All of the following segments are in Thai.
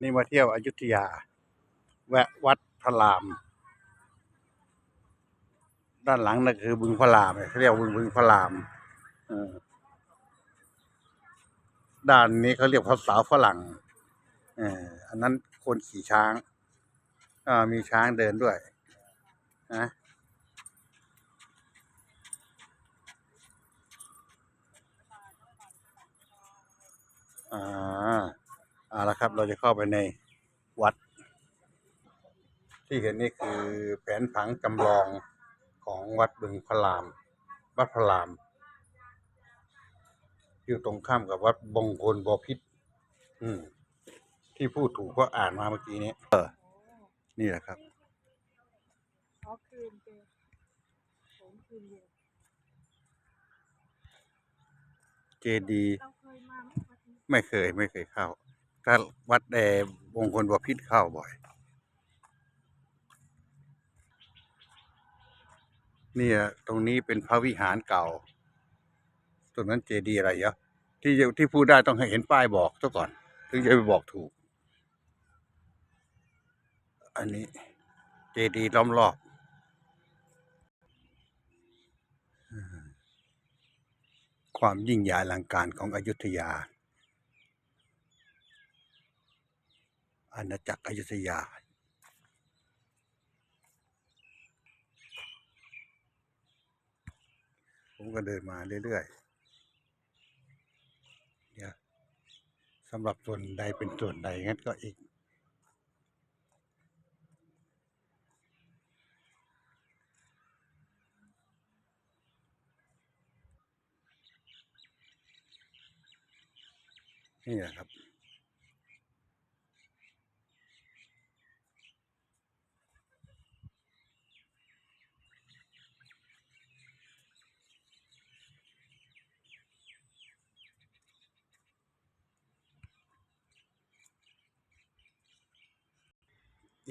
นี่มาเที่ยวอยุธยา แวะวัดพระราม ด้านหลังนั่นคือบึงพระรามเขาเรียกบึงบึงพระรามด้านนี้เขาเรียกภาษาฝรั่งอันนั้นคนขี่ช้างมีช้างเดินด้วยนะอ่า เอาละครับ เราจะเข้าไปในวัด ที่เห็นนี่คือแผนผังจำลองของวัดบึงพระราม วัดพระราม อยู่ตรงข้ามกับวัดบงคลบพิษอืม ที่พูดถูกก็อ่านมาเมื่อกี้นี้เออ นี่แหละครับอ๋อคืนเจอผมคืนเดียวเจดี เราเคยมาไหม ไม่เคย ไม่เคยเข้า ถ้าวัดแดบงคลบพิษเข้าบ่อย เนี่ยตรงนี้เป็นพระวิหารเก่าตรงนั้นเจดีย์อะไรเยอะที่ที่พูดได้ต้องให้เห็นป้ายบอกซะก่อน ถึงจะไปบอกถูก อันนี้เจดีย์ล้อมรอบความยิ่งใหญ่อลังการของอยุธยา อาณาจักรอยุธยา ผมก็เดินมาเรื่อยๆเนี่ยสำหรับส่วนใดเป็นส่วนใดงั้นก็อีกนี่แหละครับ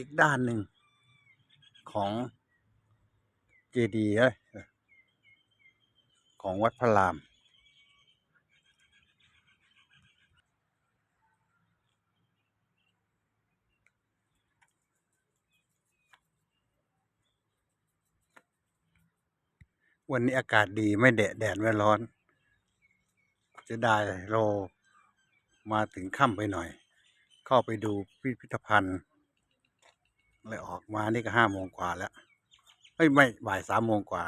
อีกด้านหนึ่งของเจดีย์ของวัดพระราม วันนี้อากาศดีไม่แดดแดดไม่ร้อน จะได้เรามาถึงค่ำไปหน่อย เข้าไปดูพิพิธภัณฑ์ เลยออกมานี่ก็ห้าโมงกว่าแล้วเฮ้ยไม่บ่ายสามโมงกว่า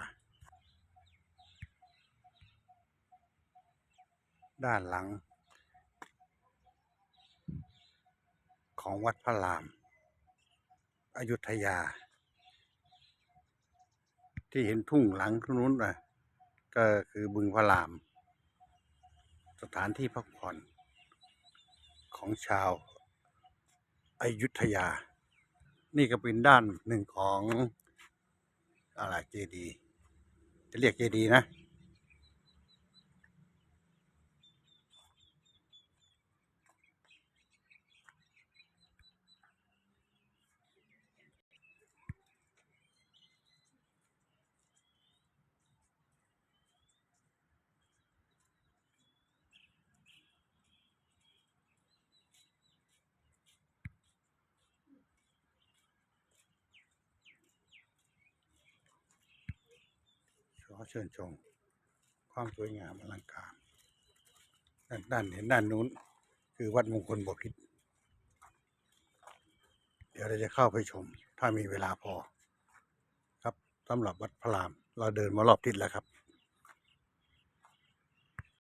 ด้านหลัง ของวัดพระราม อยุธยา ที่เห็นทุ่งหลังตรงนู้นน่ะก็คือบึงพระราม สถานที่พักผ่อนของชาวอายุทยา นี่ก็เป็นด้านหนึ่งของอะไรเจดีย์จะเรียกเจดีย์นะ ขอเชิญชม ความสวยงามอลังการด้านด้านเห็นด้านนู้น คือวัดมงคลบพิตรเดี๋ยวเราจะเข้าไปชม ถ้ามีเวลาพอ ครับสำหรับวัดพระราม เราเดินมารอบทิศแล้วครับ